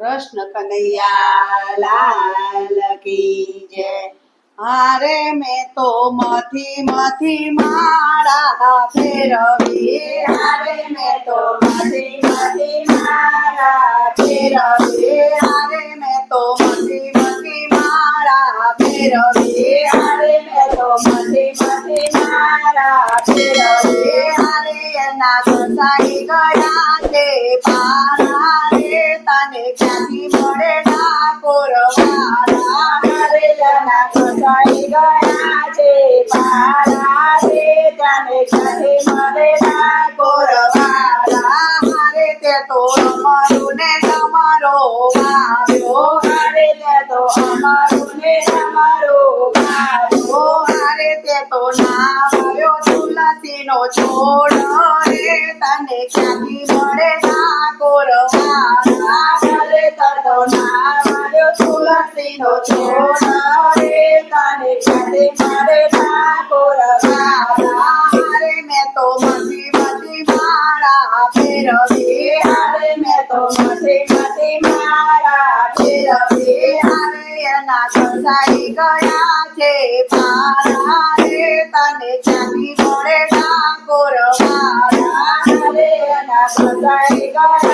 કૃષ્ણ કનૈયા, લાલ કી જય. હારે મેં તો મથી મથી માળા ફેરવી. હારે મેં તો મથી મથી મારા ફેરવી. હારે મેં તો મથી મથી માળા ફેરવી. હારે મેં તો મથી મથી મારા ફેરવી. હારે એના સસાઈ ગયા તે પારા તને ક્યાંથી મળે? ઠાકોર મારા હારે એના ઘસાઈ ગયા છે. મારા રે તને ક્યાંથી મળે? ના મારા હારે તે તો અમારું ને તમારો આવ્યો હારે તે તો અમારું ને નાવ્યો તુલસીનો છોડ. રે તને ક્યાંથી મળે? ઠાકોર મારા. હારે તે તો નાવ્યો તુલસીનો છોડ રે તને ક્યાંથી મળે ઠાકોર મારા મેં તો મથી મથી મારા ફેરવી હારે મેં તો મથી મથી મારા ફેરવી હારે એના ઘસાઈ ગયા છે પારા રે તને ક્યાંથી મળે ઠાકોર મારા હારે એના ઘસાઈ ગયા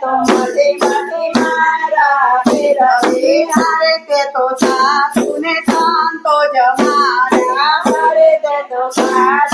તો મથી મથી મારા ફેરવી તે તો સાસુ ને સંતો જમાડા હારે તે તો સાસુ